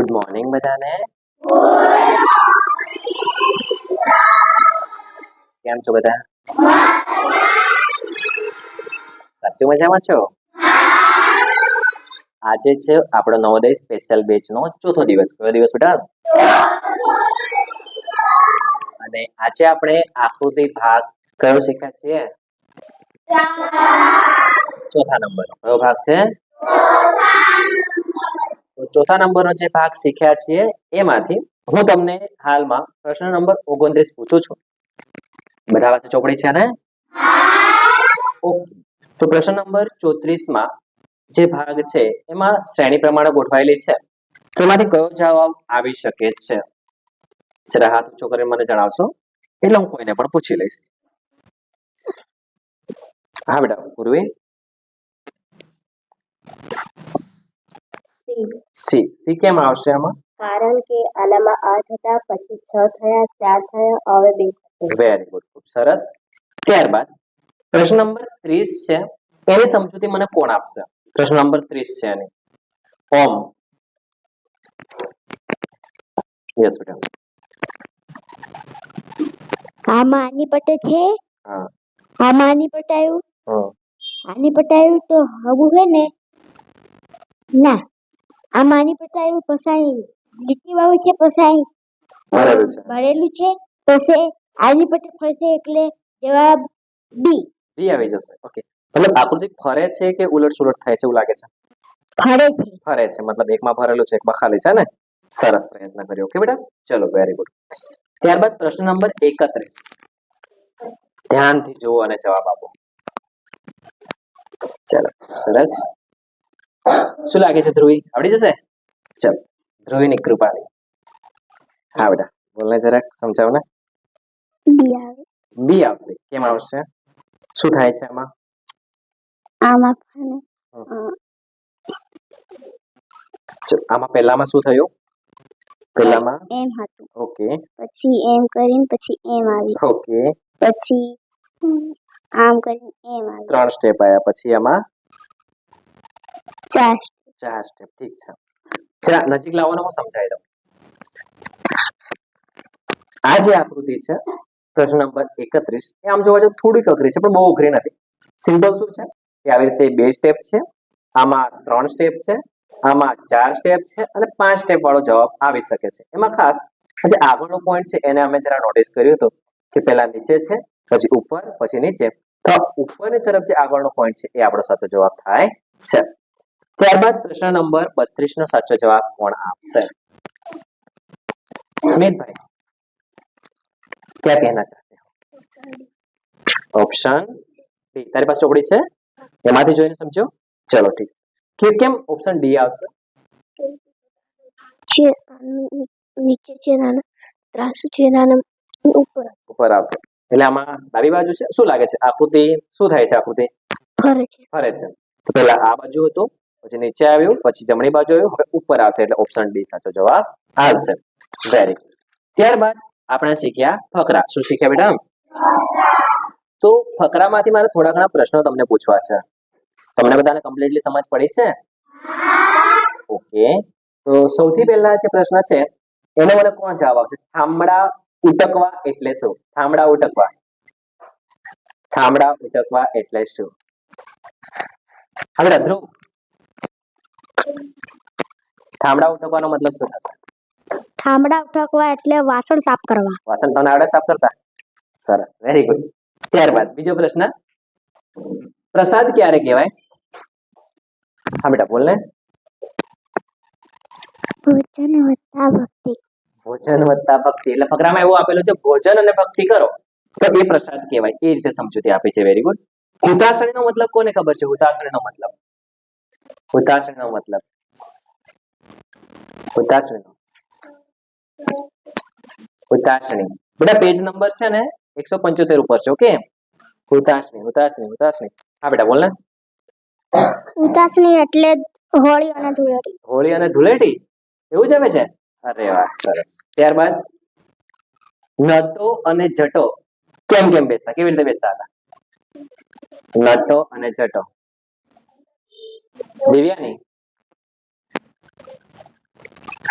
Good morning બધાને. કેમ છો બધા? સાચું મજામાં છો? આજે છે આપણો નવોદય સ્પેશિયલ બેચ નો ચોથો દિવસ. કયો દિવસ બેટા? અને આજે આપણે આકૃતિ ભાગ કયો શીખ્યા છીએ? ચોથા નંબર કયો ભાગ છે? ચોથા નંબરનો જે ભાગ શીખ્યા છીએ એમાંથી હું તમને હાલમાં પ્રશ્ન નંબર ઓગણત્રીસ પૂછું છું. બધા પાસે ચોપડી છે ને? ઓકે. તો પ્રશ્ન નંબર ચોત્રીસમાં જે ભાગ છે એમાં શ્રેણી પ્રમાણે ગોઠવાયેલી છે. તો એમાંથી કયો જવાબ આવી શકે છે? જરા હાથ ઊંચો કરીને મને જણાવશો, એટલે હું કોઈને પણ પૂછી લઈશ. હા બેટા પૂર્વી. સી. સી કેમ આવશે આમાં? કારણ કે આનામાં આઠ હતા પછી છ થયા ચાર થયા હવે બે વેરી ગુડ ખૂબ સરસ. ત્યારબાદ પ્રશ્ન નંબર ત્રીસ છે. એની સમજૂતી મને કોણ આપશે? પ્રશ્ન નંબર ત્રીસ છે એની. ઓમ. યસ બેટા આમાં આની પટે છે? હા. આમાં આની પટાયું? આની પટાયું તો હવું હે ને? ના. આમાં માની આવ્યું પસાઈ લીટી વાળું છે પસાઈ ભરેલું છે. ભરેલું છે પછી આની પટે ફરશે એટલે જવાબ બી. બી આવી જશે. ઓકે. મતલબ આકૃતિ ફરે છે કે ઉલટ સુલટ થાય છે એવું લાગે છે? ફરે છે. ફરે છે. મતલબ એકમાં ભરેલું છે એકમાં ખાલી છે ને? સરસ પ્રયત્ન કર્યો. ઓકે બેટા? ચલો વેરી ગુડ ત્યારબાદ પ્રશ્ન નંબર એકત્રીસ. ધ્યાનથી જુઓ અને જવાબ આપો. ચલો સરસ. શું લાગે છે ધ્રુવી? આવડી જશે? ચલ ધ્રુવીની કૃપાની હા બેટા બોલને જરાક સમજાવ ને બી આવશે. કેમ આવશે? શું થાય છે આમાં? આમાં આમાં પહેલામાં શું થયું? પહેલામાં? એમ હતું. ઓકે. પછી એમ કરીને પછી એમ આવી. ઓકે. પછી આમ કરીને એમ આવી. ત્રણ સ્ટેપ આવ્યા. પછી આમાં? ચાર. ચાર સ્ટેપ ઠીક છે. જરા નજીક લાવવાનો હું સમજાવી દઉં. આ જે આકૃતિ છે, પ્રશ્ન નંબર એકત્રીસ, એ આમ જોવા જઈએ થોડીક અઘરી છે, પણ બહુ અઘરી નથી. સિમ્પલ શું છે? કે આવી રીતે બે સ્ટેપ છે. આમાં ત્રણ સ્ટેપ છે, આમાં ચાર સ્ટેપ છે અને પાંચ સ્ટેપ વાળો જવાબ આવી શકે છે. એમાં ખાસ, જે આગળનો પોઈન્ટ છે, એને અમે જરા નોટિસ કર્યું હતું કે પહેલા નીચે છે, પછી ઉપર, પછી નીચે. તો ઉપરની તરફ જે આગળનો પોઈન્ટ છે, એ આપણો સાચો જવાબ થાય છે. ત્યારબાદ પ્રશ્ન નંબર બત્રીસ નો સાચો જવાબ કોણ આપશે? સ્મિતભાઈ ક્યાં કહેના ચાહતે ઓપ્શન બી. તારી પાસે ચોપડી છે? એમાંથી જોઈને સમજો. ચલો ઠીક. કે કેમ ઓપ્શન ડી આવશે? છે. નીચે છે નાના ત્રાસુ છે નાના ઉપર. ઉપર આવશે. એટલે આમાં ડાબી બાજુ છે. શું લાગે છે? આકૃતિ શું થાય છે આકૃતિ? ફરે છે. ફરે છે. તો પેલા આ બાજુ હતું. પછી નીચે આવ્યું, પછી જમણી બાજુ આવ્યું, હવે ઉપર આવશે એટલે ઓપ્શન ડી સાચો જવાબ આવશે. વેરી ત્યારબાદ આપણે શીખ્યા ફકરા. શું શીખ્યા બેટા? તો ફકરામાંથી મારે થોડા ઘણા પ્રશ્નો તમને પૂછવા છે. તમને બધાને કમ્પ્લીટલી સમજ પડી છે? ઓકે. તો સૌથી પહેલા જે પ્રશ્ન છે, એનો મને કોણ જવાબ આવશે? થાંભળા ઉટકવા એટલે શું? થાંભળા ઉટકવા. થાંભળા ઉટકવા એટલે શું? હવે ધ્રુવ. થાંભળા ઉટકવાનો મતલબ શું થશે? ઠામડા ઉઠકવા એટલે વાસણ સાફ કરવા. વાસણ તમને આવડે સાફ કરતા? સરસ વેરી ગુડ ત્યારબાદ બીજો પ્રશ્ન. પ્રસાદ ક્યારે કહેવાય? હા બેટા બોલ ને ભોજન વત્તા ભક્તિ. ભોજન વત્તા ભક્તિ. એટલે ફકરામાં એવું આપેલું છે ભોજન અને ભક્તિ કરો. તો એ પ્રસાદ કહેવાય. એ રીતે સમજૂતી આપે છે વેરી ગુડ હુતાસણીનો મતલબ કોને ખબર છે? હુતાસણીનો મતલબ. હુતાસણીનો મતલબ હુતાસણીનો હુતાસણી બેટા પેજ નંબર છે ને એકસો પંચોતેર ઉપર છે ઓકે હુતાસણી હુતાસણી હુતાસણી હા બેટા બોલ ને ઉતાસણી એટલે હોળી અને ધૂળેટી. હોળી અને ધૂળેટી? એવું જ આવે છે? અરે વાહ સરસ. ત્યારબાદ નટો અને જટો. કેમ કેમ બેસતા? કેવી રીતે બેસતા હતા? નટો અને જટો. દિવ્યાની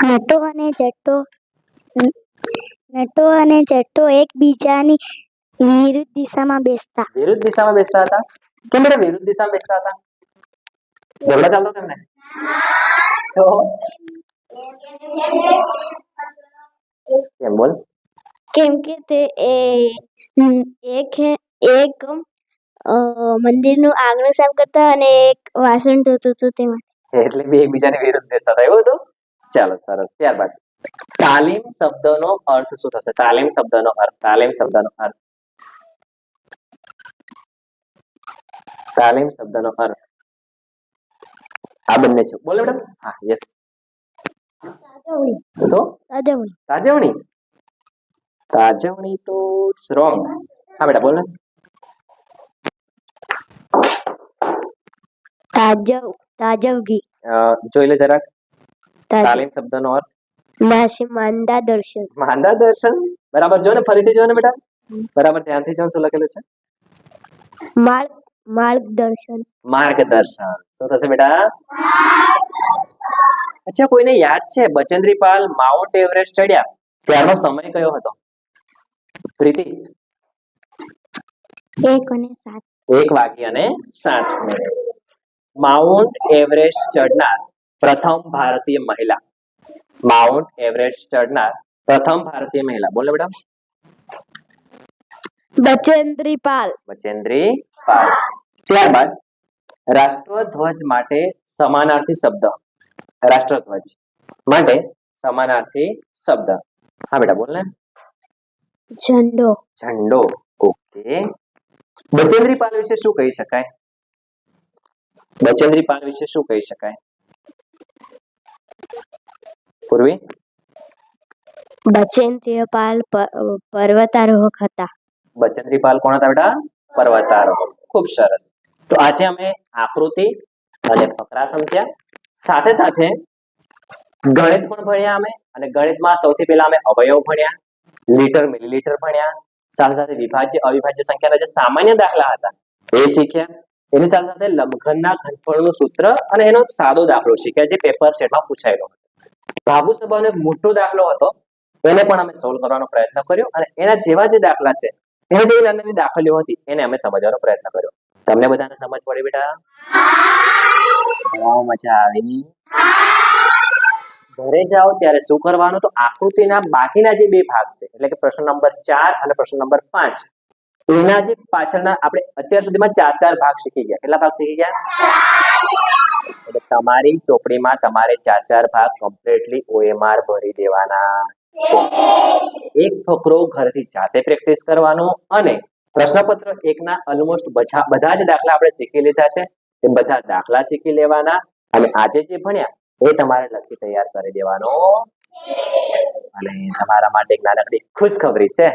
નટો અને જટ્ટો નટો અને જટ્ટો એકબીજાની વિરુદ્ધ દિશામાં બેસતા વિરુદ્ધ દિશામાં બેસતા હતા કેમ બેટા વિરુદ્ધ દિશામાં બેસતા હતા ઝઘડા ચાલતો તેમને તો કેમ બોલ કેમ કે તે એ હમ, એક હે- એક અ, મંદિરનું આંગણું સાફ કરતા અને એક વાસણ ધોતું હતું તેમાં એટલે બે એકબીજાને વિરુદ્ધ બેસતા હતા એવું હતું? ચાલો સરસ. ત્યારબાદ. તાલીમ શબ્દનો અર્થ શું થશે? તાલીમ શબ્દનો અર્થ તાલીમ શબ્દનો અર્થ. તાલીમ શબ્દનો અર્થ. આ બંને છે. બોલો મેડમ હા યસ સો તાજવણી. તાજવણી? તાજવણી તો રોંગ હા બેટા બોલ ને તાજવ તાજવગી જોઈ લે જરાક. તાલીમ શબ્દનો અર્થ. નાશે માંદા દર્શન. માંદા દર્શન? બરાબર. જો ને ફરીથી જો ને બેટા. બરાબર ધ્યાનથી જો શું લખેલું છે? માર્ગ માર્ગદર્શન. માર્ગદર્શન. શું થશે બેટા? અચ્છા કોઈને યાદ છે? બચેન્દ્રી પાલ માઉન્ટ એવરેસ્ટ ચડ્યા. ત્યારનો સમય કયો હતો? પ્રીતિ. એક અને સાત. એક વાગ્યા અને સાત મિનિટ. માઉન્ટ એવરેસ્ટ ચડનાર પ્રથમ ભારતીય મહિલા માઉન્ટ એવરેસ્ટ ચડનાર પ્રથમ ભારતીય મહિલા બોલો બેટા બચેન્દ્રી પાલ બચેન્દ્રી પાલ ત્યારબાદ રાષ્ટ્રધ્વજ માટે સમાનાર્થી શબ્દ રાષ્ટ્રધ્વજ માટે સમાનાર્થી શબ્દ હા બેટા બોલ ને ઝંડો ઝંડો ઓકે બચેન્દ્રી પાલ વિશે શું કહી શકાય બચેન્દ્રી પાન વિશે શું કહી શકાય? પૂર્વી? બચેન્દ્રી પાલ પર્વતારોહક હતા. બચેન્દ્રી પાલ કોણ હતા બેટા? પર્વતારોહક. ખૂબ સરસ. તો આજે અમે આકૃતિ અને ફકરા સમજ્યા. સાથે સાથે ગણિત પણ ભણ્યા અમે અને ગણિતમાં સૌથી પહેલા અમે અવયવ ભણ્યા લીટર મિલીલીટર ભણ્યા. સાથે સાથે વિભાજ્ય અવિભાજ્ય સંખ્યાના જે સામાન્ય દાખલા હતા એ શીખ્યા. એની સાથે સાથે લંબઘનના ઘનફળનું સૂત્ર અને એનો સાદો દાખલો શીખ્યા જે પેપર સેટમાં પૂછાયેલો હતો. ભાગુ સભાનો એક મોટો દાખલો હતો, એને પણ અમે સોલ્વ કરવાનો પ્રયત્ન કર્યો અને એના જેવા જે દાખલા છે, એના જેવી નાની દાખલીઓ હતી, એને અમે સમજવાનો પ્રયત્ન કર્યો. તમને બધાને સમજ પડી બેટા? બહુ મજા આવી. ઘરે જાઓ ત્યારે શું કરવાનું? તો આકૃતિના બાકીના જે બે ભાગ છે, એટલે કે પ્રશ્ન નંબર ચાર અને પ્રશ્ન નંબર પાંચ એના જે પાછળના આપણે અત્યાર સુધીમાં ચાર ચાર ભાગ શીખી ગયા. કેટલા ભાગ શીખી ગયા? એટલે તમારી ચોપડીમાં તમારે ચાર ચાર ભાગ કમ્પ્લીટલી ઓએમઆર ભરી દેવાના છે. એક ફકરો ઘરથી જાતે પ્રેક્ટિસ કરવાનો અને પ્રશ્નપત્ર એકના ઓલમોસ્ટ બધા બધા જ દાખલા આપણે શીખી લીધા છે. એ બધા દાખલા શીખી લેવાના અને આજે જે ભણ્યા, એ તમારે લખી તૈયાર કરી દેવાનો. અને તમારા માટે એક નાનકડી ખુશખબરી છે.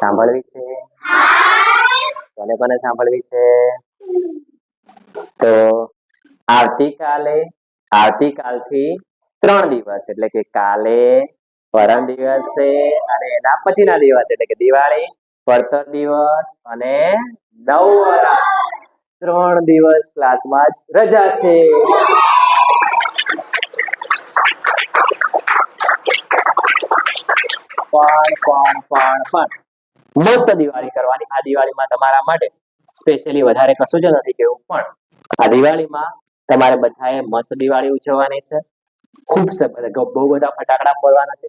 સાંભળવી છે? કોને કોને સાંભળવી છે? તો આવતીકાલે, આવતીકાલથી ત્રણ દિવસ, એટલે કે કાલે પરમ દિવસે અને એના પછીના દિવસ, એટલે કે દિવાળી પડતર દિવસ અને નવરા ત્રણ દિવસ ક્લાસમાં રજા છે. પણ પણ પણ પણ. મસ્ત દિવાળી કરવાની. આ દિવાળીમાં તમારા માટે સ્પેશિયલી વધારે કશું જ નથી કેવું પણ આ દિવાળીમાં તમારે બધાએ મસ્ત દિવાળી ઉજવવાની છે. ખૂબ બહુ બધા ફટાકડા ફોડવાના છે.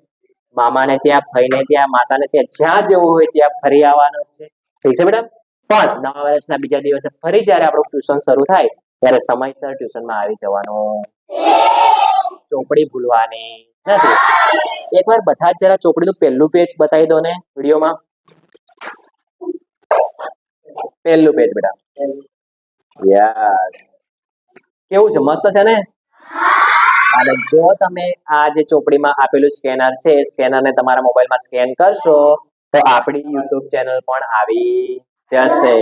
મામાને ત્યાં, ભાઈને ત્યાં, માસાને ત્યાં, જ્યાં જવું હોય ત્યાં ફરી આવવાનું છે. ઠીક છે મેડમ? પણ નવા વર્ષના બીજા દિવસે ફરી જ્યારે આપણું ટ્યુશન શરૂ થાય, ત્યારે સમયસર ટ્યુશનમાં આવી જવાનું. ચોપડી ભૂલવાની. નથી. એકવાર બધા જરા ચોપડીનું પહેલું પેજ બતાવી દો ને વિડીયોમાં. પહેલું પેજ બેટા. યસ કેવું છે? મસ્ત છે ને? અને જો તમે આ જે ચોપડીમાં આપેલું સ્કેનર છે સ્કેનરને તમારા મોબાઈલમાં સ્કેન કરશો, તો આપણી યુટ્યુબ ચેનલ પણ આવી જશે.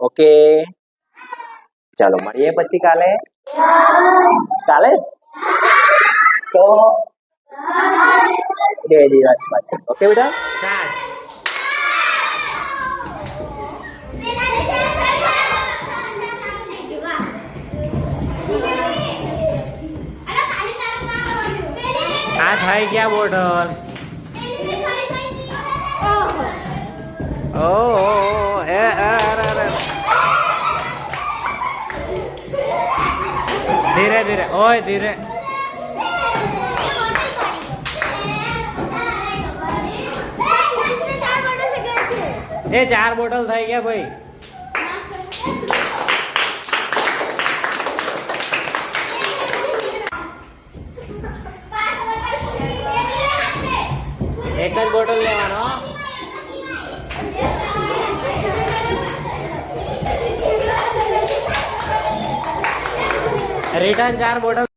ઓકે? ચાલો, મળીએ પછી કાલે. કાલે? તો બે દિવસ પછી. ઓકે બેટા? આ થઈ ગયા બોટલ. ઓ એ ધીરે ધીરે, ઓય, ધીરે. એ ચાર બોટલ થઈ ગયા ભાઈ. રિટર્ન ચાર બોટલ